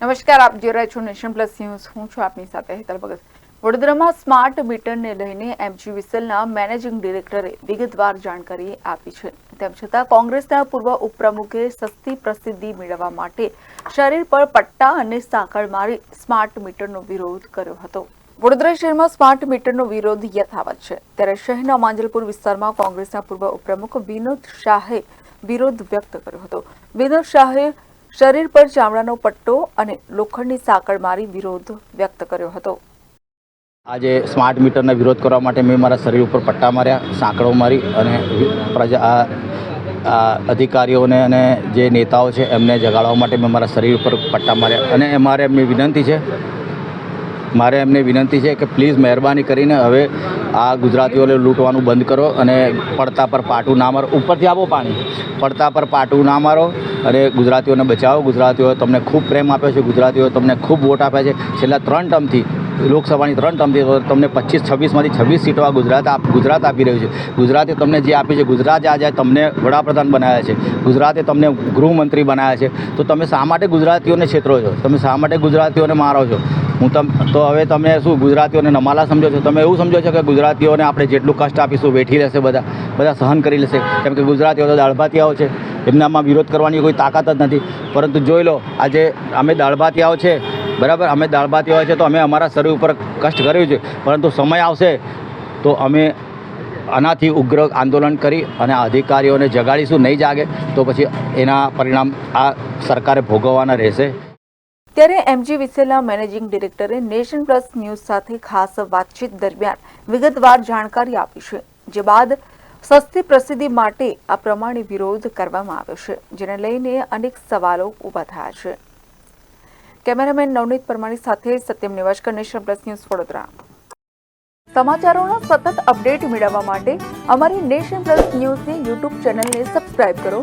નમસ્કાર, આપ જોઈ રહ્યા છો નેશન પ્લસ ન્યૂઝ. હું છું આપની સાથે હેતલ ભગત. વડોદરામાં સ્માર્ટ મીટરને લઈને એમજી વિસલના મેનેજિંગ ડિરેક્ટરે વિગતવાર જાણકારી આપી છે. તેમ છતાં કોંગ્રેસના પૂર્વ ઉપપ્રમુખે સસ્તી પ્રસિદ્ધિ મેળવવા માટે શરીર પર પટ્ટા અને સાંકળ મારી સ્માર્ટ મીટરનો વિરોધ કર્યો હતો. વડોદરા શહેરમાં સ્માર્ટ મીટરનો વિરોધ યથાવત છે. ત્યારે શહેરના માંજલપુર વિસ્તારમાં કોંગ્રેસના પૂર્વ ઉપપ્રમુખ વિનોદ શાહે વિરોધ વ્યક્ત કર્યો હતો. વિનોદ શાહે શરીર પર ચામડાનો પટ્ટો અને લોખંડની સાંકળ મારી વિરોધ વ્યક્ત કર્યો હતો. આજે સ્માર્ટ મીટરનો વિરોધ કરવા માટે મેં મારા શરીર ઉપર પટ્ટા માર્યા, સાંકળો મારી અને પ્રજા અધિકારીઓને અને જે નેતાઓ છે એમને જગાડવા માટે મેં મારા શરીર ઉપર પટ્ટા માર્યા. અને મારે એમની વિનંતી છે મારે એમને વિનંતી છે કે પ્લીઝ મહેરબાની કરીને હવે આ ગુજરાતીઓને લૂંટવાનું બંધ કરો અને પડતા પર પાટું ના મારો, ઉપરથી આપો પાણી. પડતા પર પાટું ના મારો અને ગુજરાતીઓને બચાવો. ગુજરાતીઓએ તમને ખૂબ પ્રેમ આપ્યો છે. ગુજરાતીઓએ તમને ખૂબ વોટ આપ્યા છે. છેલ્લા ત્રણ ટર્મથી, લોકસભાની ત્રણ ટર્મથી તમને પચીસ, છવ્વીસમાંથી છવ્વીસ સીટો આ ગુજરાત ગુજરાત આપી રહ્યું છે. ગુજરાતે તમને જે આપી છે, ગુજરાતે આજે તમને વડાપ્રધાન બનાવ્યા છે. ગુજરાતે તમને ગૃહમંત્રી બનાવ્યા છે. તો તમે શા માટે ગુજરાતીઓને છેતરો છો? તમે શા માટે ગુજરાતીઓને મારો છો? હું તમ, તો હવે તમે શું ગુજરાતીઓને નમાલા સમજો છો? તમે એવું સમજો છો કે ગુજરાતીઓને આપણે જેટલું કષ્ટ આપીશું, વેઠી લેશે બધા બધા સહન કરી લેશે. કેમ કે ગુજરાતીઓ તો દાળભાતિયાઓ છે. એમનામાં વિરોધ કરવાની કોઈ તાકાત જ નથી. પરંતુ જોઈ લો, આજે અમે દાળભાતિયાઓ છે. બરાબર? અમે દાળભાતિયાઓ છે તો અમે અમારા શરીર ઉપર કષ્ટ કર્યું છે. પરંતુ સમય આવશે તો અમે આનાથી ઉગ્ર આંદોલન કરી અને અધિકારીઓને જગાડીશું. નહીં જાગે તો પછી એના પરિણામ આ સરકારે ભોગવવાના રહેશે. ત્યારે એમજી વિસેલા મેનેજિંગ ડિરેક્ટરે નેશન પ્લસ ન્યૂઝ સાથે ખાસ વાતચીત દરમિયાન વિગતવાર જાણકારી આપી છે, જે બાદ સસ્તી પ્રસિદ્ધિ માટે આ પ્રમાણે વિરોધ કરવામાં આવ્યો છે, જેને લઈને અનેક સવાલો ઊભા થયા છે. કેમેરામેન નવનીત પરમાણી સાથે Satyam Niwaskar nation plus news Vadodara. સમાચારોના સતત અપડેટ મેળવવા માટે અમારી નેશન પ્લસ ન્યૂઝની યુટ્યુબ ચેનલને સબસ્ક્રાઇબ કરો